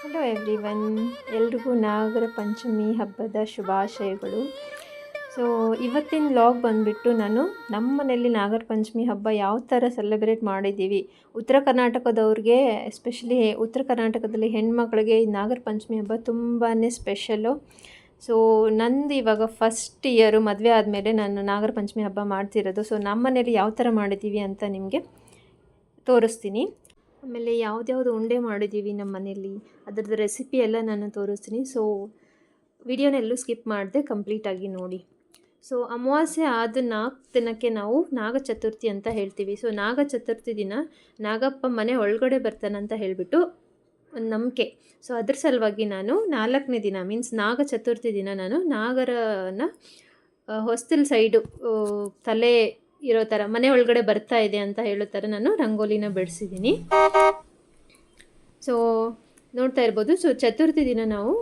Hello every one ಎಲ್ರಿಗೂ ನಾಗರ ಪಂಚಮಿ ಹಬ್ಬದ ಶುಭಾಶಯಗಳು. ಸೊ ಇವತ್ತಿನ ಲಾಗ್ ಬಂದುಬಿಟ್ಟು ನಾನು ನಮ್ಮ ಮನೆಯಲ್ಲಿ ನಾಗರ ಪಂಚಮಿ ಹಬ್ಬ ಯಾವ ಥರ ಸೆಲೆಬ್ರೇಟ್ ಮಾಡಿದ್ದೀವಿ. ಉತ್ತರ ಕರ್ನಾಟಕದವ್ರಿಗೆ ಎಸ್ಪೆಷಲಿ ಉತ್ತರ ಕರ್ನಾಟಕದಲ್ಲಿ ಹೆಣ್ಮಕ್ಳಿಗೆ ಈ ನಾಗರ ಪಂಚಮಿ ಹಬ್ಬ ತುಂಬಾ ಸ್ಪೆಷಲು ಸೊ ನಂದು ಇವಾಗ ಫಸ್ಟ್ ಇಯರು ಮದುವೆ ಆದಮೇಲೆ ನಾನು ನಾಗರ ಪಂಚಮಿ ಹಬ್ಬ ಮಾಡ್ತಿರೋದು. ಸೊ ನಮ್ಮ ಮನೇಲಿ ಯಾವ ಥರ ಮಾಡಿದ್ದೀವಿ ಅಂತ ನಿಮಗೆ ತೋರಿಸ್ತೀನಿ. ಆಮೇಲೆ ಯಾವುದ್ಯಾವ್ದು ಉಂಡೆ ಮಾಡಿದ್ದೀವಿ ನಮ್ಮ ಮನೇಲಿ ಅದರದ್ದು ರೆಸಿಪಿ ಎಲ್ಲ ನಾನು ತೋರಿಸ್ತೀನಿ. ಸೊ ವಿಡಿಯೋನೆಲ್ಲೂ ಸ್ಕಿಪ್ ಮಾಡಿದೆ ಕಂಪ್ಲೀಟಾಗಿ ನೋಡಿ. ಸೊ ಅಮಾವಾಸ್ಯೆ ಆದ ನಾಲ್ಕು ದಿನಕ್ಕೆ ನಾವು ನಾಗ ಚತುರ್ಥಿ ಅಂತ ಹೇಳ್ತೀವಿ. ಸೊ ನಾಗ ಚತುರ್ಥಿ ದಿನ ನಾಗಪ್ಪ ಮನೆ ಒಳಗಡೆ ಬರ್ತಾನಂತ ಹೇಳಿಬಿಟ್ಟು ಒಂದು ನಂಬಿಕೆ. ಸೊ ಅದ್ರ ಸಲುವಾಗಿ ನಾನು ನಾಲ್ಕನೇ ದಿನ ಮೀನ್ಸ್ ನಾಗ ಚತುರ್ಥಿ ದಿನ ನಾನು ನಾಗರನ ಹೊಸ್ತಿಲ್ ಸೈಡು ತಲೆ ಇರೋ ಥರ ಮನೆ ಒಳಗಡೆ ಬರ್ತಾ ಇದೆ ಅಂತ ಹೇಳೋ ಥರ ನಾನು ರಂಗೋಲಿನ ಬಿಡಿಸಿದ್ದೀನಿ. ಸೊ ನೋಡ್ತಾ ಇರ್ಬೋದು. ಸೊ ಚತುರ್ಥಿ ದಿನ ನಾವು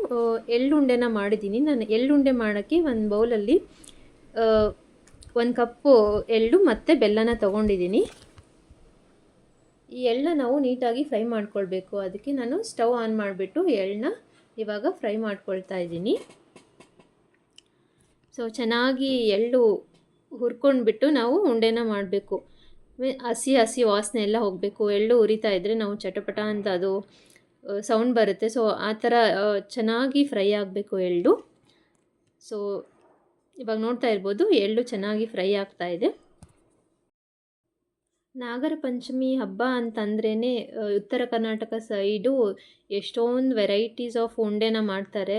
ಎಳ್ಳುಂಡೆನ ಮಾಡಿದ್ದೀನಿ ನಾನು ಎಳ್ಳುಂಡೆ ಮಾಡೋಕ್ಕೆ ಒಂದು ಬೌಲಲ್ಲಿ ಒಂದು ಕಪ್ಪು ಎಳ್ಳು ಮತ್ತು ಬೆಲ್ಲನ ತೊಗೊಂಡಿದ್ದೀನಿ ಈ ಎಳ್ಳನ್ನ ನಾವು ನೀಟಾಗಿ ಫ್ರೈ ಮಾಡ್ಕೊಳ್ಬೇಕು. ಅದಕ್ಕೆ ನಾನು ಸ್ಟವ್ ಆನ್ ಮಾಡಿಬಿಟ್ಟು ಎಳ್ಳನ್ನ ಇವಾಗ ಫ್ರೈ ಮಾಡ್ಕೊಳ್ತಾ ಇದ್ದೀನಿ. ಸೊ ಚೆನ್ನಾಗಿ ಎಳ್ಳು ಹುರ್ಕೊಂಡ್ಬಿಟ್ಟು ನಾವು ಉಂಡೆನ ಮಾಡಬೇಕು. ಹಸಿ ಹಸಿ ವಾಸನೆ ಎಲ್ಲ ಹೋಗಬೇಕು. ಎಳ್ಳು ಉರಿತಾ ಇದ್ದರೆ ನಾವು ಚಟಪಟ ಅಂತ ಅದು ಸೌಂಡ್ ಬರುತ್ತೆ. ಸೊ ಆ ಥರ ಚೆನ್ನಾಗಿ ಫ್ರೈ ಆಗಬೇಕು ಎಳ್ಳು. ಸೊ ಇವಾಗ ನೋಡ್ತಾ ಇರ್ಬೋದು, ಎಳ್ಳು ಚೆನ್ನಾಗಿ ಫ್ರೈ ಆಗ್ತಾ ಇದೆ. ನಾಗರ ಪಂಚಮಿ ಹಬ್ಬ ಅಂತಂದ್ರೇ ಉತ್ತರ ಕರ್ನಾಟಕ ಸೈಡು ಎಷ್ಟೊಂದು ವೆರೈಟೀಸ್ ಆಫ್ ಉಂಡೆನ ಮಾಡ್ತಾರೆ.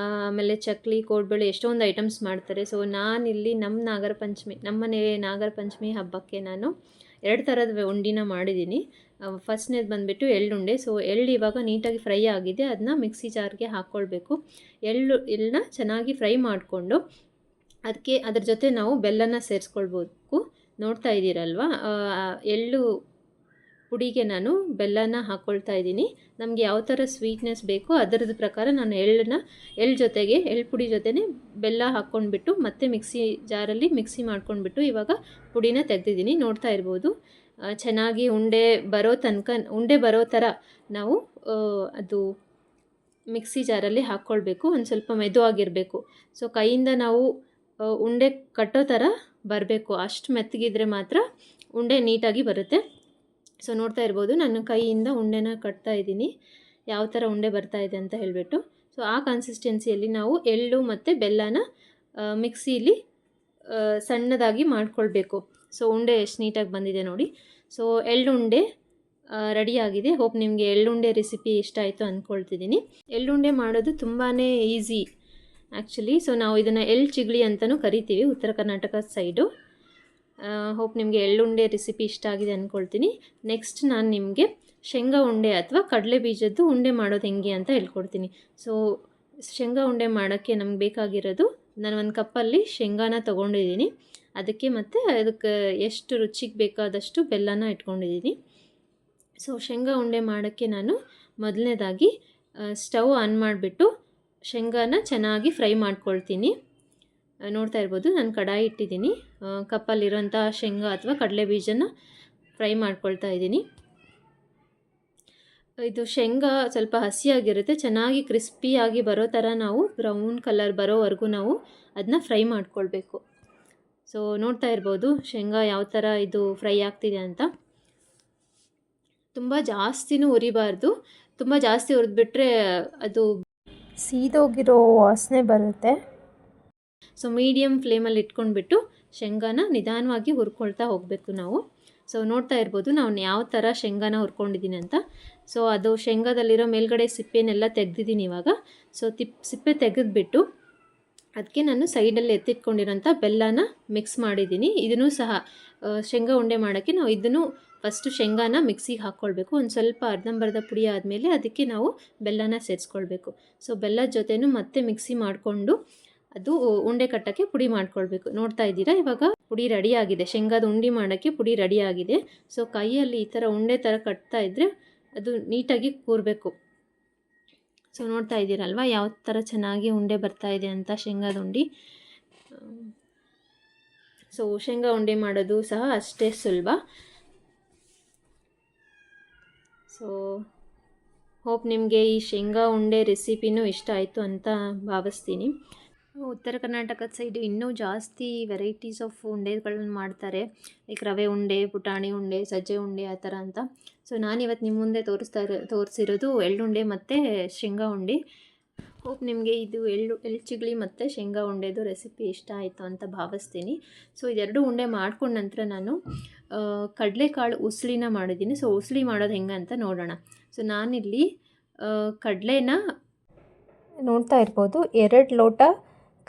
ಆಮೇಲೆ ಚಕ್ಲಿ, ಕೋಡ್ಬಳೆ, ಎಷ್ಟೊಂದು ಐಟಮ್ಸ್ ಮಾಡ್ತಾರೆ. ಸೊ ನಾನಿಲ್ಲಿ ನಮ್ಮ ನಾಗರ ಪಂಚಮಿ ನಮ್ಮ ಮನೆ ನಾಗರ ಪಂಚಮಿ ಹಬ್ಬಕ್ಕೆ ನಾನು ಎರಡು ಥರದ ಉಂಡಿನ ಮಾಡಿದ್ದೀನಿ. ಫಸ್ಟ್ನೇದು ಬಂದುಬಿಟ್ಟು ಎಳ್ಳುಂಡೆ. ಸೊ ಎಳ್ಳು ಇವಾಗ ನೀಟಾಗಿ ಫ್ರೈ ಆಗಿದೆ. ಅದನ್ನ ಮಿಕ್ಸಿ ಜಾರ್ಗೆ ಹಾಕ್ಕೊಳ್ಬೇಕು. ಎಳ್ಳು, ಎಳ್ಳನ್ನ ಚೆನ್ನಾಗಿ ಫ್ರೈ ಮಾಡಿಕೊಂಡು ಅದಕ್ಕೆ ಅದ್ರ ಜೊತೆ ನಾವು ಬೆಲ್ಲನ ಸೇರಿಸ್ಕೊಳ್ಬೇಕು. ನೋಡ್ತಾ ಇದ್ದೀರಲ್ವ? ಎಳ್ಳು ಪುಡಿಗೆ ನಾನು ಬೆಲ್ಲನ ಹಾಕ್ಕೊಳ್ತಾ ಇದ್ದೀನಿ. ನಮಗೆ ಯಾವ ಥರ ಸ್ವೀಟ್ನೆಸ್ ಬೇಕೋ ಅದರದ್ದು ಪ್ರಕಾರ ನಾನು ಎಳ್ಳನ್ನ ಎಳ್ಳು ಜೊತೆಗೆ ಎಳ್ಳು ಪುಡಿ ಜೊತೆನೆ ಬೆಲ್ಲ ಹಾಕ್ಕೊಂಡ್ಬಿಟ್ಟು ಮತ್ತೆ ಮಿಕ್ಸಿ ಜಾರಲ್ಲಿ ಮಿಕ್ಸಿ ಮಾಡ್ಕೊಂಡ್ಬಿಟ್ಟು ಇವಾಗ ಪುಡಿನ ತೆಗೆದಿದ್ದೀನಿ. ನೋಡ್ತಾ ಇರ್ಬೋದು. ಚೆನ್ನಾಗಿ ಉಂಡೆ ಬರೋ ತನಕ, ಉಂಡೆ ಬರೋ ಥರ ನಾವು ಅದು ಮಿಕ್ಸಿ ಜಾರಲ್ಲಿ ಹಾಕ್ಕೊಳ್ಬೇಕು ಒಂದು ಸ್ವಲ್ಪ ಮೆದುವಾಗಿರಬೇಕು ಸೊ, ಕೈಯಿಂದ ನಾವು ಉಂಡೆ ಕಟ್ಟೋ ಥರ ಬರಬೇಕು. ಅಷ್ಟು ಮೆತ್ತಗಿದ್ರೆ ಮಾತ್ರ ಉಂಡೆ ನೀಟಾಗಿ ಬರುತ್ತೆ. ಸೊ ನೋಡ್ತಾ ಇರ್ಬೋದು ನಾನು ಕೈಯಿಂದ ಉಂಡೆನ ಕಟ್ತಾ ಇದ್ದೀನಿ. ಯಾವ ಥರ ಉಂಡೆ ಬರ್ತಾ ಇದೆ ಅಂತ ಹೇಳಿಬಿಟ್ಟು. ಸೊ ಆ ಕನ್ಸಿಸ್ಟೆನ್ಸಿಯಲ್ಲಿ ನಾವು ಎಳ್ಳು ಮತ್ತು ಬೆಲ್ಲನ ಮಿಕ್ಸಿಲಿ ಸಣ್ಣದಾಗಿ ಮಾಡ್ಕೊಳ್ಬೇಕು. ಸೊ ಉಂಡೆ ಎಷ್ಟು ನೀಟಾಗಿ ಬಂದಿದೆ ನೋಡಿ. ಸೊ ಎಳ್ಳುಂಡೆ ರೆಡಿಯಾಗಿದೆ. ಹೋಪ್ ನಿಮಗೆ ಎಳ್ಳುಂಡೆ ರೆಸಿಪಿ ಇಷ್ಟ ಆಯಿತು ಅಂದ್ಕೊಳ್ತಿದ್ದೀನಿ ಎಳ್ಳುಂಡೆ ಮಾಡೋದು ತುಂಬಾ ಈಸಿ ಆ್ಯಕ್ಚುಲಿ ಸೊ ನಾವು ಇದನ್ನು ಎಳ್ಳು ಚಿಗಳಿ ಅಂತಲೂ ಕರಿತೀವಿ, ಉತ್ತರ ಕರ್ನಾಟಕ ಸೈಡು ಹೋಪ್ ನಿಮಗೆ ಎಳ್ಳುಂಡೆ ರೆಸಿಪಿ ಇಷ್ಟ ಆಗಿದೆ ಅಂದ್ಕೊಳ್ತೀನಿ ನೆಕ್ಸ್ಟ್ ನಾನು ನಿಮಗೆ ಶೇಂಗಾ ಉಂಡೆ ಅಥವಾ ಕಡಲೆ ಬೀಜದ್ದು ಉಂಡೆ ಮಾಡೋದು ಹೆಂಗೆ ಅಂತ ಹೇಳ್ಕೊಡ್ತೀನಿ. ಸೊ ಶೇಂಗಾ ಉಂಡೆ ಮಾಡೋಕ್ಕೆ ನಮ್ಗೆ ಬೇಕಾಗಿರೋದು ನಾನು ಒಂದು ಕಪ್ಪಲ್ಲಿ ಶೇಂಗಾನ ತೊಗೊಂಡಿದ್ದೀನಿ. ಅದಕ್ಕೆ ಮತ್ತು ಅದಕ್ಕೆ ಎಷ್ಟು ರುಚಿಗೆ ಬೇಕಾದಷ್ಟು ಬೆಲ್ಲನ ಇಟ್ಕೊಂಡಿದ್ದೀನಿ. ಸೊ ಶೇಂಗಾ ಉಂಡೆ ಮಾಡೋಕ್ಕೆ ನಾನು ಮೊದಲನೇದಾಗಿ ಸ್ಟವ್ ಆನ್ ಮಾಡಿಬಿಟ್ಟು ಶೇಂಗಾನ ಚೆನ್ನಾಗಿ ಫ್ರೈ ಮಾಡ್ಕೊಳ್ತೀನಿ. ನೋಡ್ತಾ ಇರ್ಬೋದು. ನಾನು ಕಡಾಯಿ ಇಟ್ಟಿದ್ದೀನಿ. ಕಪ್ಪಲ್ಲಿರೋಂಥ ಶೇಂಗಾ ಅಥವಾ ಕಡಲೆ ಬೀಜನ ಫ್ರೈ ಮಾಡ್ಕೊಳ್ತಾ ಇದ್ದೀನಿ. ಇದು ಶೇಂಗಾ ಸ್ವಲ್ಪ ಹಸಿಯಾಗಿರುತ್ತೆ. ಚೆನ್ನಾಗಿ ಕ್ರಿಸ್ಪಿಯಾಗಿ ಬರೋ ಥರ ನಾವು, ಬ್ರೌನ್ ಕಲರ್ ಬರೋವರೆಗೂ ನಾವು ಅದನ್ನ ಫ್ರೈ ಮಾಡ್ಕೊಳ್ಬೇಕು. ಸೊ ನೋಡ್ತಾ ಇರ್ಬೋದು ಶೇಂಗಾ ಯಾವ ಥರ ಇದು ಫ್ರೈ ಆಗ್ತಿದೆ ಅಂತ. ತುಂಬ ಜಾಸ್ತಿನೂ ಉರಿಬಾರ್ದು. ತುಂಬ ಜಾಸ್ತಿ ಹುರಿದ್ಬಿಟ್ರೆ ಅದು ಸೀದೋಗಿರೋ ವಾಸನೆ ಬರುತ್ತೆ. ಸೊ ಮೀಡಿಯಮ್ ಫ್ಲೇಮಲ್ಲಿ ಇಟ್ಕೊಂಡ್ಬಿಟ್ಟು ಶೇಂಗಾನ ನಿಧಾನವಾಗಿ ಹುರ್ಕೊಳ್ತಾ ಹೋಗಬೇಕು ನಾವು. ಸೊ ನೋಡ್ತಾ ಇರ್ಬೋದು ನಾವು ಯಾವ ಥರ ಶೇಂಗಾನ ಹುರ್ಕೊಂಡಿದ್ದೀನಿ ಅಂತ. ಸೊ ಅದು ಶೇಂಗಾದಲ್ಲಿರೋ ಮೇಲ್ಗಡೆ ಸಿಪ್ಪೆನೆಲ್ಲ ತೆಗ್ದಿದ್ದೀನಿ ಇವಾಗ. ಸೊ ತಿಪ್, ಸಿಪ್ಪೆ ತೆಗೆದ್ಬಿಟ್ಟು ಅದಕ್ಕೆ ನಾನು ಸೈಡಲ್ಲಿ ಎತ್ತಿಟ್ಕೊಂಡಿರೋಂಥ ಬೆಲ್ಲನ ಮಿಕ್ಸ್ ಮಾಡಿದ್ದೀನಿ ಇದನ್ನು ಸಹ ಶೇಂಗಾ ಉಂಡೆ ಮಾಡೋಕ್ಕೆ ನಾವು ಇದನ್ನು ಫಸ್ಟು ಶೇಂಗಾನ ಮಿಕ್ಸಿಗೆ ಹಾಕ್ಕೊಳ್ಬೇಕು. ಒಂದು ಸ್ವಲ್ಪ ಅರ್ಧಂಬರ್ಧ ಪುಡಿ ಆದಮೇಲೆ ಅದಕ್ಕೆ ನಾವು ಬೆಲ್ಲನ ಸೇರಿಸ್ಕೊಳ್ಬೇಕು. ಸೊ ಬೆಲ್ಲದ ಜೊತೆನೂ ಮತ್ತೆ ಮಿಕ್ಸಿ ಮಾಡಿಕೊಂಡು ಅದು ಉಂಡೆ ಕಟ್ಟಕ್ಕೆ ಪುಡಿ ಮಾಡ್ಕೊಳ್ಬೇಕು. ನೋಡ್ತಾ ಇದ್ದೀರಾ? ಇವಾಗ ಪುಡಿ ರೆಡಿ ಆಗಿದೆ. ಶೇಂಗಾದ ಉಂಡೆ ಮಾಡೋಕ್ಕೆ ಪುಡಿ ರೆಡಿ ಆಗಿದೆ. ಸೊ ಕೈಯಲ್ಲಿ ಈ ಥರ ಉಂಡೆ ಥರ ಕಟ್ತಾ ಇದ್ದರೆ ಅದು ನೀಟಾಗಿ ಕೂರಬೇಕು. ಸೊ ನೋಡ್ತಾ ಇದ್ದೀರಲ್ವ? ಯಾವ ಥರ ಚೆನ್ನಾಗಿ ಉಂಡೆ ಬರ್ತಾ ಇದೆ ಅಂತ ಶೇಂಗಾದ ಉಂಡೆ. ಸೊ ಶೇಂಗಾ ಉಂಡೆ ಮಾಡೋದು ಸಹ ಅಷ್ಟೇ ಸುಲಭ. ಸೊ ಹೋಪ್ ನಿಮಗೆ ಈ ಶೇಂಗಾ ಉಂಡೆ ರೆಸಿಪಿನೂ ಇಷ್ಟ ಆಯಿತು ಅಂತ ಭಾವಿಸ್ತೀನಿ. ಉತ್ತರ ಕರ್ನಾಟಕದ ಸೈಡ್ ಇನ್ನೂ ಜಾಸ್ತಿ ವೆರೈಟೀಸ್ ಆಫ್ ಉಂಡೆಗಳನ್ನ ಮಾಡ್ತಾರೆ. ಲೈಕ್ ರವೆ ಉಂಡೆ, ಪುಟಾಣಿ ಉಂಡೆ, ಸಜ್ಜೆ ಉಂಡೆ ಆ ಥರ ಅಂತ. ಸೊ ನಾನಿವತ್ತು ನಿಮ್ಮ ಮುಂದೆ ತೋರಿಸ್ತಾ ಇರೋ, ತೋರಿಸಿರೋದು ಎಳ್ಳುಂಡೆ ಮತ್ತು ಶೇಂಗಾ ಉಂಡೆ. ಹೋಪ್ ನಿಮಗೆ ಇದು ಎಳ್ಳು ಎಳ್ಳು ಚಿಗಳಿ ಮತ್ತು ಶೇಂಗಾ ಉಂಡೆದು ರೆಸಿಪಿ ಇಷ್ಟ ಆಯಿತು ಅಂತ ಭಾವಿಸ್ತೀನಿ. ಸೊ ಇದೆರಡು ಉಂಡೆ ಮಾಡ್ಕೊಂಡ ನಂತರ ನಾನು ಕಡಲೆಕಾಳು ಉಸ್ಲಿನ ಮಾಡಿದ್ದೀನಿ. ಸೊ ಉಸ್ಲಿ ಮಾಡೋದು ಹೆಂಗೆ ಅಂತ ನೋಡೋಣ. ಸೊ ನಾನಿಲ್ಲಿ ಕಡಲೆನ ನೋಡ್ತಾ ಇರ್ಬೋದು. ಎರಡು ಲೋಟ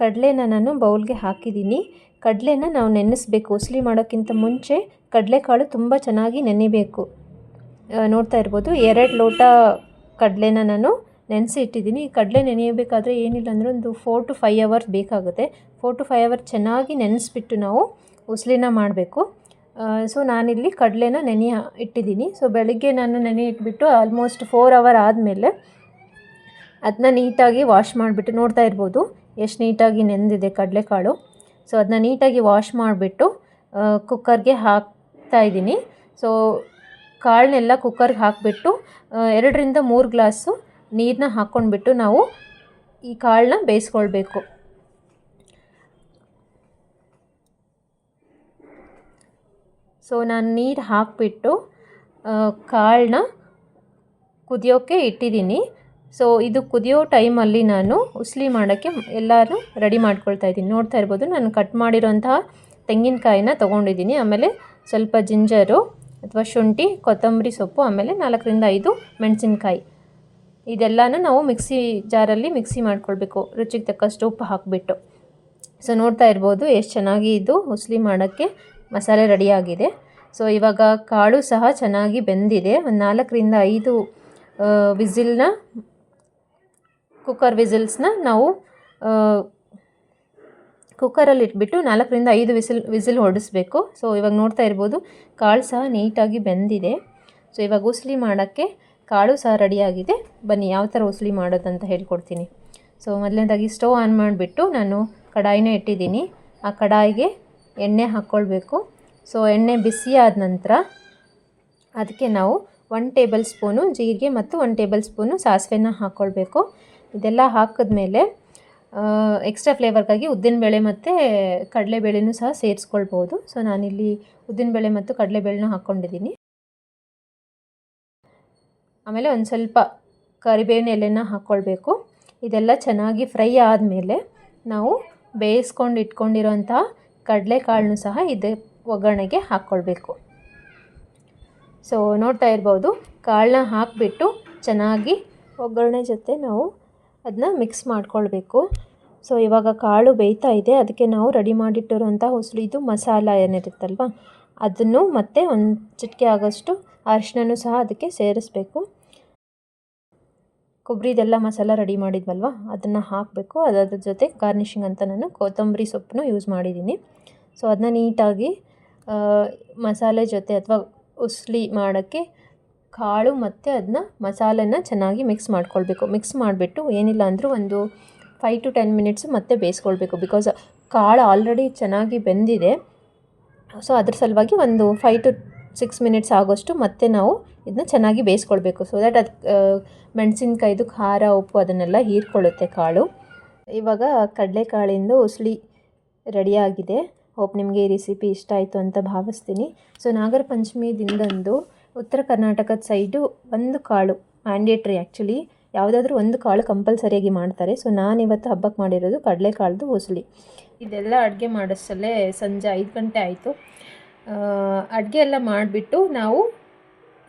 ಕಡಲೆನ ನಾನು ಬೌಲ್ಗೆ ಹಾಕಿದ್ದೀನಿ. ಕಡಲೆನ ನಾವು ನೆನೆಸ್ಬೇಕು. ಉಸ್ಲಿ ಮಾಡೋಕ್ಕಿಂತ ಮುಂಚೆ ಕಡಲೆಕಾಳು ತುಂಬ ಚೆನ್ನಾಗಿ ನೆನೆಬೇಕು. ನೋಡ್ತಾ ಇರ್ಬೋದು. ಎರಡು ಲೋಟ ಕಡಲೆನ ನಾನು ನೆನೆಸಿ ಇಟ್ಟಿದ್ದೀನಿ ಕಡಲೆ ನೆನೆಯಬೇಕಾದ್ರೆ ಏನಿಲ್ಲ ಅಂದರೆ ಒಂದು ಫೋರ್ ಟು ಫೈವ್ ಅವರ್ಸ್ ಬೇಕಾಗುತ್ತೆ. ಫೋರ್ ಟು ಫೈವ್ ಅವರ್ ಚೆನ್ನಾಗಿ ನೆನೆಸ್ಬಿಟ್ಟು ನಾವು ಉಸ್ಲಿನ ಮಾಡಬೇಕು. ಸೊ ನಾನಿಲ್ಲಿ ಕಡಲೆನ ನೆನೆಯ ಇಟ್ಟಿದ್ದೀನಿ. ಸೊ ಬೆಳಗ್ಗೆ ನಾನು ನೆನೆ ಇಟ್ಬಿಟ್ಟು ಆಲ್ಮೋಸ್ಟ್ ಫೋರ್ ಅವರ್ ಆದಮೇಲೆ ಅದನ್ನ ನೀಟಾಗಿ ವಾಶ್ ಮಾಡಿಬಿಟ್ಟು ನೋಡ್ತಾ ಇರ್ಬೋದು. ಎಷ್ಟು ನೀಟಾಗಿ ನೆಂದಿದೆ ಕಡಲೆಕಾಳು. ಸೊ ಅದನ್ನ ನೀಟಾಗಿ ವಾಶ್ ಮಾಡಿಬಿಟ್ಟು ಕುಕ್ಕರ್ಗೆ ಹಾಕ್ತಾ ಇದ್ದೀನಿ. ಸೊ ಕಾಳನ್ನೆಲ್ಲ ಕುಕ್ಕರ್ಗೆ ಹಾಕಿಬಿಟ್ಟು ಎರಡರಿಂದ ಮೂರು ಗ್ಲಾಸು ನೀರನ್ನ ಹಾಕ್ಕೊಂಡ್ಬಿಟ್ಟು ನಾವು ಈ ಕಾಳನ್ನ ಬೇಯಿಸ್ಕೊಳ್ಬೇಕು. ಸೊ ನಾನು ನೀರು ಹಾಕಿಬಿಟ್ಟು ಕಾಳನ್ನ ಕುದಿಯೋಕ್ಕೆ ಇಟ್ಟಿದ್ದೀನಿ. ಸೊ ಇದು ಕುದಿಯೋ ಟೈಮಲ್ಲಿ ನಾನು ಉಸ್ಲಿ ಮಾಡೋಕ್ಕೆ ಎಲ್ಲರೂ ರೆಡಿ ಮಾಡ್ಕೊಳ್ತಾ ಇದ್ದೀನಿ. ನೋಡ್ತಾ ಇರ್ಬೋದು, ನಾನು ಕಟ್ ಮಾಡಿರೋಂತಹ ತೆಂಗಿನಕಾಯಿನ ತೊಗೊಂಡಿದ್ದೀನಿ. ಆಮೇಲೆ ಸ್ವಲ್ಪ ಜಿಂಜರು ಅಥವಾ ಶುಂಠಿ, ಕೊತ್ತಂಬರಿ ಸೊಪ್ಪು, ಆಮೇಲೆ ನಾಲ್ಕರಿಂದ ಐದು ಮೆಣಸಿನ್ಕಾಯಿ. ಇದೆಲ್ಲನೂ ನಾವು ಮಿಕ್ಸಿ ಜಾರಲ್ಲಿ ಮಿಕ್ಸಿ ಮಾಡ್ಕೊಳ್ಬೇಕು. ರುಚಿಗೆ ತಕ್ಕಷ್ಟು ಉಪ್ಪು ಹಾಕಿಬಿಟ್ಟು. ಸೊ ನೋಡ್ತಾ ಇರ್ಬೋದು, ಎಷ್ಟು ಚೆನ್ನಾಗಿ ಇದು ಉಸ್ಲಿ ಮಾಡೋಕ್ಕೆ ಮಸಾಲೆ ರೆಡಿಯಾಗಿದೆ. ಸೊ ಇವಾಗ ಕಾಳು ಸಹ ಚೆನ್ನಾಗಿ ಬೆಂದಿದೆ. ಒಂದು ನಾಲ್ಕರಿಂದ ಐದು ವಿಸಿಲ್ನ ಕುಕ್ಕರ್ ವಿಸಿಲ್ಸ್ನ ನಾವು ಕುಕ್ಕರಲ್ಲಿ ಇಟ್ಬಿಟ್ಟು ನಾಲ್ಕರಿಂದ ಐದು ವಿಸಿಲ್ ವಿಸಿಲ್ ಹೊಡಿಸ್ಬೇಕು. ಸೊ ಇವಾಗ ನೋಡ್ತಾ ಇರ್ಬೋದು, ಕಾಳು ಸಹ ನೀಟಾಗಿ ಬೆಂದಿದೆ. ಸೊ ಇವಾಗ ಉಸ್ಲಿ ಮಾಡೋಕ್ಕೆ ಕಾಳು ಸಹ ರೆಡಿಯಾಗಿದೆ ಬನ್ನಿ, ಯಾವ ಥರ ಉಸ್ಲಿ ಮಾಡೋದಂತ ಹೇಳ್ಕೊಡ್ತೀನಿ. ಸೊ ಮೊದಲನೇದಾಗಿ ಸ್ಟವ್ ಆನ್ ಮಾಡಿಬಿಟ್ಟು ನಾನು ಕಡಾಯಿನ ಇಟ್ಟಿದ್ದೀನಿ. ಆ ಕಡಾಯಿಗೆ ಎಣ್ಣೆ ಹಾಕ್ಕೊಳ್ಬೇಕು. ಸೊ ಎಣ್ಣೆ ಬಿಸಿ ಆದ ನಂತರ ಅದಕ್ಕೆ ನಾವು ಒನ್ ಟೇಬಲ್ ಸ್ಪೂನು ಜೀರಿಗೆ ಮತ್ತು ಒನ್ ಟೇಬಲ್ ಸ್ಪೂನು ಸಾಸಿವೆನ ಹಾಕ್ಕೊಳ್ಬೇಕು. ಇದೆಲ್ಲ ಹಾಕಿದ್ಮೇಲೆ ಎಕ್ಸ್ಟ್ರಾ ಫ್ಲೇವರ್ಗಾಗಿ ಉದ್ದಿನಬೇಳೆ ಮತ್ತು ಕಡಲೆಬೇಳೆನೂ ಸಹ ಸೇರಿಸ್ಕೊಳ್ಬೋದು. ಸೊ ನಾನಿಲ್ಲಿ ಉದ್ದಿನಬೇಳೆ ಮತ್ತು ಕಡಲೆಬೇಳೆನೂ ಹಾಕ್ಕೊಂಡಿದ್ದೀನಿ ಆಮೇಲೆ ಒಂದು ಸ್ವಲ್ಪ ಕರಿಬೇವಿನ ಎಲೆನ ಹಾಕ್ಕೊಳ್ಬೇಕು ಇದೆಲ್ಲ ಚೆನ್ನಾಗಿ ಫ್ರೈ ಆದಮೇಲೆ ನಾವು ಬೇಯಿಸ್ಕೊಂಡು ಇಟ್ಕೊಂಡಿರೋಂತಹ ಕಡಲೆಕಾಳನ್ನು ಸಹ ಇದೆ ಒಗ್ಗರಣೆಗೆ ಹಾಕ್ಕೊಳ್ಬೇಕು ಸೊ ನೋಡ್ತಾ ಇರ್ಬೋದು, ಕಾಳನ್ನ ಹಾಕಿಬಿಟ್ಟು ಚೆನ್ನಾಗಿ ಒಗ್ಗರಣೆ ಜೊತೆ ನಾವು ಅದನ್ನ ಮಿಕ್ಸ್ ಮಾಡ್ಕೊಳ್ಬೇಕು. ಸೊ ಇವಾಗ ಕಾಳು ಬೇಯ್ತಾ ಇದೆ. ಅದಕ್ಕೆ ನಾವು ರೆಡಿ ಮಾಡಿಟ್ಟಿರುವಂಥ ಹೊಸಲು ಇದು ಮಸಾಲ ಏನಿರುತ್ತಲ್ವ, ಅದನ್ನು ಮತ್ತೆ ಒಂದು ಚಿಟಿಕೆ ಆಗೋಷ್ಟು ಅರಿಶಿನೂ ಸಹ ಅದಕ್ಕೆ ಸೇರಿಸ್ಬೇಕು. ಕೊಬ್ಬರಿದೆಲ್ಲ ಮಸಾಲ ರೆಡಿ ಮಾಡಿದ್ವಲ್ವ, ಅದನ್ನು ಹಾಕಬೇಕು. ಅದರ ಜೊತೆ ಗಾರ್ನಿಷಿಂಗ್ ಅಂತ ನಾನು ಕೊತ್ತಂಬರಿ ಸೊಪ್ಪನ್ನು ಯೂಸ್ ಮಾಡಿದ್ದೀನಿ. ಸೊ ಅದನ್ನ ನೀಟಾಗಿ ಮಸಾಲೆ ಜೊತೆ ಅಥವಾ ಉಸ್ಲಿ ಮಾಡೋಕ್ಕೆ ಕಾಳು ಮತ್ತು ಅದನ್ನ ಮಸಾಲೆನ ಚೆನ್ನಾಗಿ ಮಿಕ್ಸ್ ಮಾಡ್ಕೊಳ್ಬೇಕು. ಮಿಕ್ಸ್ ಮಾಡಿಬಿಟ್ಟು ಏನಿಲ್ಲ ಅಂದರೂ ಒಂದು ಫೈವ್ ಟು ಟೆನ್ ಮಿನಿಟ್ಸು ಮತ್ತೆ ಬೇಯಿಸ್ಕೊಳ್ಬೇಕು. ಬಿಕಾಸ್ ಕಾಳು ಆಲ್ರೆಡಿ ಚೆನ್ನಾಗಿ ಬೆಂದಿದೆ. ಸೊ ಅದ್ರ ಸಲುವಾಗಿ ಒಂದು ಫೈವ್ ಟು ಸಿಕ್ಸ್ ಮಿನಿಟ್ಸ್ ಆಗೋಷ್ಟು ಮತ್ತೆ ನಾವು ಇದನ್ನ ಚೆನ್ನಾಗಿ ಬೇಯಿಸ್ಕೊಳ್ಬೇಕು. ಸೊ ದ್ಯಾಟ್ ಅದು ಮೆಣಸಿನ್ಕಾಯ್ದು, ಖಾರ, ಉಪ್ಪು ಅದನ್ನೆಲ್ಲ ಹೀರ್ಕೊಳ್ಳುತ್ತೆ ಕಾಳು. ಇವಾಗ ಕಡಲೆಕಾಳಿಂದ ಉಸ್ಲಿ ರೆಡಿಯಾಗಿದೆ ಹೋಪ್ ನಿಮಗೆ ಈ ರೆಸಿಪಿ ಇಷ್ಟ ಆಯಿತು ಅಂತ ಭಾವಿಸ್ತೀನಿ. ಸೊ ನಾಗರ ಪಂಚಮಿ ದಿನದಂದು ಉತ್ತರ ಕರ್ನಾಟಕದ ಸೈಡು ಒಂದು ಕಾಳು ಮ್ಯಾಂಡೇಟ್ರಿ ಆ್ಯಕ್ಚುಲಿ ಯಾವುದಾದ್ರೂ ಒಂದು ಕಾಳು ಕಂಪಲ್ಸರಿಯಾಗಿ ಮಾಡ್ತಾರೆ. ಸೊ ನಾನು ಇವತ್ತು ಹಬ್ಬಕ್ಕೆ ಮಾಡಿರೋದು ಕಡಲೆಕಾಳ್ದು ಉಸ್ಲಿ ಇದೆಲ್ಲ ಅಡುಗೆ ಮಾಡಿಸಲೇ ಸಂಜೆ ಐದು ಗಂಟೆ ಆಯಿತು. ಅಡುಗೆ ಎಲ್ಲ ಮಾಡಿಬಿಟ್ಟು ನಾವು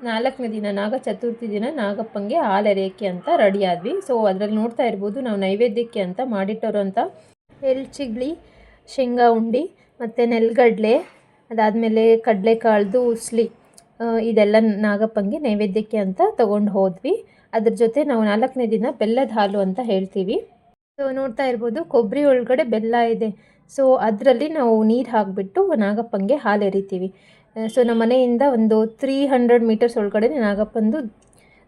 ನಾಲ್ಕನೇ ದಿನ, ನಾಗ ಚತುರ್ಥಿ ದಿನ ನಾಗಪ್ಪಂಗೆ ಹಾಲು ಎರೆಯೋಕ್ಕೆ ಅಂತ ರೆಡಿ ಆದ್ವಿ. ಸೊ ಅದರಲ್ಲಿ ನೋಡ್ತಾ ಇರ್ಬೋದು ನಾವು ನೈವೇದ್ಯಕ್ಕೆ ಅಂತ ಮಾಡಿಟ್ಟೋರಂಥ ಎಲ್ಚಿಗ್ಳಿ ಶೇಂಗಾ ಉಂಡಿ ಮತ್ತು ನೆಲಗಡಲೆ ಅದಾದಮೇಲೆ ಕಡಲೆಕಾಳ್ದು ಉಸ್ಲಿ. ಇದೆಲ್ಲ ನಾಗಪ್ಪಂಗೆ ನೈವೇದ್ಯಕ್ಕೆ ಅಂತ ತಗೊಂಡು ಹೋದ್ವಿ. ಅದ್ರ ಜೊತೆ ನಾವು ನಾಲ್ಕನೇ ದಿನ ಬೆಲ್ಲದ ಹಾಲು ಅಂತ ಹೇಳ್ತೀವಿ. ಸೊ ನೋಡ್ತಾ ಇರ್ಬೋದು ಕೊಬ್ಬರಿ ಒಳಗಡೆ ಬೆಲ್ಲ ಇದೆ. ಸೊ ಅದರಲ್ಲಿ ನಾವು ನೀರು ಹಾಕಿಬಿಟ್ಟು ನಾಗಪ್ಪಂಗೆ ಹಾಲು ಎರಿತೀವಿ. ಸೊ ನಮ್ಮ ಮನೆಯಿಂದ ಒಂದು ತ್ರೀ ಹಂಡ್ರೆಡ್ ಮೀಟರ್ಸ್ ಒಳಗಡೆ ನಾಗಪ್ಪಂದು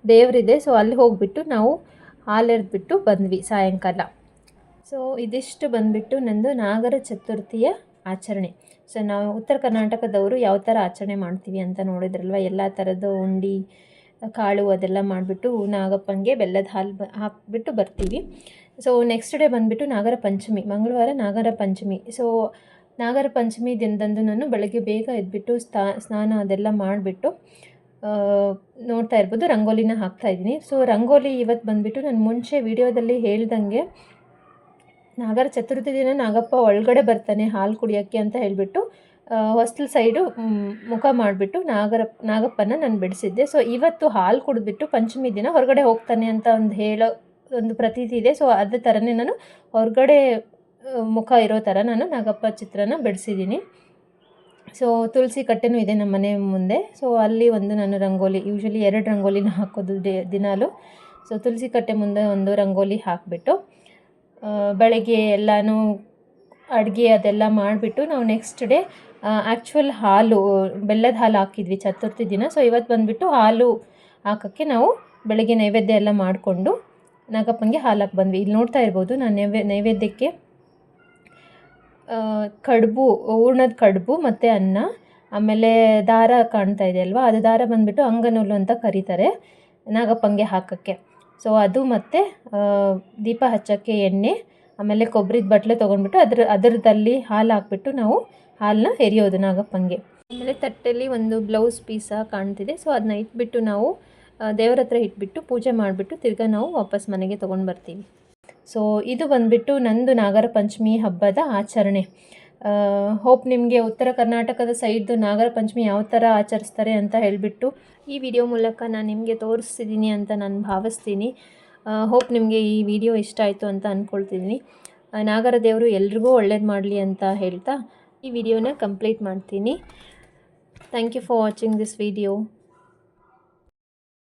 ದೇವರಿದೆ. ಸೊ ಅಲ್ಲಿ ಹೋಗಿಬಿಟ್ಟು ನಾವು ಹಾಲು ಎರೆದ್ಬಿಟ್ಟು ಬಂದ್ವಿ ಸಾಯಂಕಾಲ. ಸೊ ಇದಿಷ್ಟು ಬಂದುಬಿಟ್ಟು ನಂದು ನಾಗರ ಚತುರ್ಥಿಯ ಆಚರಣೆ. ಸೊ ನಾವು ಉತ್ತರ ಕರ್ನಾಟಕದವರು ಯಾವ ಥರ ಆಚರಣೆ ಮಾಡ್ತೀವಿ ಅಂತ ನೋಡಿದ್ರಲ್ವ? ಎಲ್ಲ ಥರದ ಉಂಡೆ, ಕಾಳು ಅದೆಲ್ಲ ಮಾಡಿಬಿಟ್ಟು ನಾಗಪ್ಪನಿಗೆ ಬೆಲ್ಲದ ಹಾಲು ಬ, ಹಾಕ್ಬಿಟ್ಟು ಬರ್ತೀವಿ. ಸೊ ನೆಕ್ಸ್ಟ್ ಡೇ ಬಂದುಬಿಟ್ಟು ನಾಗರ ಪಂಚಮಿ, ಮಂಗಳವಾರ ನಾಗರ ಪಂಚಮಿ. ಸೊ ನಾಗರ ಪಂಚಮಿ ದಿನದಂದು ನಾನು ಬೆಳಗ್ಗೆ ಬೇಗ ಎದ್ಬಿಟ್ಟು ಸ್ತಾ, ಸ್ನಾನ ಅದೆಲ್ಲ ಮಾಡಿಬಿಟ್ಟು ನೋಡ್ತಾ ಇರ್ಬೋದು, ರಂಗೋಲಿನ ಹಾಕ್ತಾ ಇದ್ದೀನಿ. ಸೊ ರಂಗೋಲಿ ಇವತ್ತು ಬಂದುಬಿಟ್ಟು ನಾನು ಮುಂಚೆ ವಿಡಿಯೋದಲ್ಲಿ ಹೇಳ್ದಂಗೆ ನಾಗರ ಚತುರ್ಥಿ ದಿನ ನಾಗಪ್ಪ ಒಳಗಡೆ ಬರ್ತಾನೆ ಹಾಲು ಕುಡಿಯೋಕ್ಕೆ ಅಂತ ಹೇಳಿಬಿಟ್ಟು ಹೊಸ್ಟಲ್ ಸೈಡು ಮುಖ ಮಾಡಿಬಿಟ್ಟು ನಾಗರ ನಾಗಪ್ಪನ ನಾನು ಬಿಡಿಸಿದ್ದೆ. ಸೊ ಇವತ್ತು ಹಾಲು ಕುಡಿದ್ಬಿಟ್ಟು ಪಂಚಮಿ ದಿನ ಹೊರಗಡೆ ಹೋಗ್ತಾನೆ ಅಂತ ಒಂದು ಹೇಳೋ, ಒಂದು ಪ್ರತೀತಿ ಇದೆ. ಸೊ ಅದೇ ಥರನೇ ನಾನು ಹೊರಗಡೆ ಮುಖ ಇರೋ ಥರ ನಾನು ನಾಗಪ್ಪ ಚಿತ್ರನ ಬಿಡಿಸಿದ್ದೀನಿ. ಸೊ ತುಳಸಿ ಕಟ್ಟೆನೂ ಇದೆ ನಮ್ಮ ಮನೆ ಮುಂದೆ. ಸೊ ಅಲ್ಲಿ ಒಂದು ನಾನು ರಂಗೋಲಿ ಯೂಶ್ವಲಿ ಎರಡು ರಂಗೋಲಿನ ಹಾಕೋದು ದಿನಾಲು. ಸೊ ತುಳಸಿ ಕಟ್ಟೆ ಮುಂದೆ ಒಂದು ರಂಗೋಲಿ ಹಾಕಿಬಿಟ್ಟು ಬೆಳಗ್ಗೆ ಎಲ್ಲನೂ ಅಡುಗೆ ಅದೆಲ್ಲ ಮಾಡಿಬಿಟ್ಟು ನಾವು ನೆಕ್ಸ್ಟ್ ಡೇ ಆ್ಯಕ್ಚುವಲ್ ಹಾಲು, ಬೆಲ್ಲದ ಹಾಲು ಹಾಕಿದ್ವಿ ಚತುರ್ಥಿ ದಿನ. ಸೊ ಇವತ್ತು ಬಂದುಬಿಟ್ಟು ಹಾಲು ಹಾಕೋಕ್ಕೆ ನಾವು ಬೆಳಗ್ಗೆ ನೈವೇದ್ಯ ಎಲ್ಲ ಮಾಡಿಕೊಂಡು ನಾಗಪ್ಪನಿಗೆ ಹಾಲು ಹಾಕಿ ಬಂದ್ವಿ. ಇಲ್ಲಿ ನೋಡ್ತಾ ಇರ್ಬೋದು ನಾನು ನೈವೇ, ನೈವೇದ್ಯಕ್ಕೆ ಕಡುಬು, ಹೂರ್ಣದ ಕಡುಬು ಮತ್ತು ಅನ್ನ, ಆಮೇಲೆ ದಾರ ಕಾಣ್ತಾ ಇದೆ ಅಲ್ವಾ? ಅದು ದಾರ ಬಂದುಬಿಟ್ಟು ಅಂಗನೂಲು ಅಂತ ಕರೀತಾರೆ ನಾಗಪ್ಪಂಗೆ ಹಾಕೋಕ್ಕೆ. ಸೊ ಅದು ಮತ್ತು ದೀಪ ಹಚ್ಚೋಕ್ಕೆ ಎಣ್ಣೆ, ಆಮೇಲೆ ಕೊಬ್ಬರಿದ ಬಟ್ಟಲೆ ತೊಗೊಂಡ್ಬಿಟ್ಟು ಅದ್ರ, ಅದರದಲ್ಲಿ ಹಾಲು ಹಾಕ್ಬಿಟ್ಟು ನಾವು ಹಾಲನ್ನ ಎರಿಯೋದು ನಾಗಪ್ಪಂಗೆ. ಆಮೇಲೆ ತಟ್ಟೆಯಲ್ಲಿ ಒಂದು ಬ್ಲೌಸ್ ಪೀಸ ಕಾಣ್ತಿದೆ. ಸೊ ಅದನ್ನ ಇಟ್ಬಿಟ್ಟು ನಾವು ದೇವರ ಹತ್ರ ಇಟ್ಬಿಟ್ಟು ಪೂಜೆ ಮಾಡಿಬಿಟ್ಟು ತಿರ್ಗಾ ನಾವು ವಾಪಸ್ ಮನೆಗೆ ತೊಗೊಂಡು ಬರ್ತೀವಿ. ಸೊ ಇದು ಬಂದುಬಿಟ್ಟು ನಂದು ನಾಗರ ಪಂಚಮಿ ಹಬ್ಬದ ಆಚರಣೆ. ಹೋಪ್ ನಿಮಗೆ ಉತ್ತರ ಕರ್ನಾಟಕದ ಸೈಡ್ದು ನಾಗರ ಪಂಚಮಿ ಯಾವ ಥರ ಆಚರಿಸ್ತಾರೆ ಅಂತ ಹೇಳಿಬಿಟ್ಟು ಈ ವಿಡಿಯೋ ಮೂಲಕ ನಾನು ನಿಮಗೆ ತೋರಿಸ್ತಿದ್ದೀನಿ ಅಂತ ನಾನು ಭಾವಿಸ್ತೀನಿ. ಹೋಪ್ ನಿಮಗೆ ಈ ವಿಡಿಯೋ ಇಷ್ಟ ಆಯಿತು ಅಂತ ಅಂದ್ಕೊಳ್ತಿದ್ದೀನಿ ನಾಗರ ದೇವರು ಎಲ್ರಿಗೂ ಒಳ್ಳೇದು ಮಾಡಲಿ ಅಂತ ಹೇಳ್ತಾ ಈ ವಿಡಿಯೋನ ಕಂಪ್ಲೀಟ್ ಮಾಡ್ತೀನಿ. Thank you for watching this video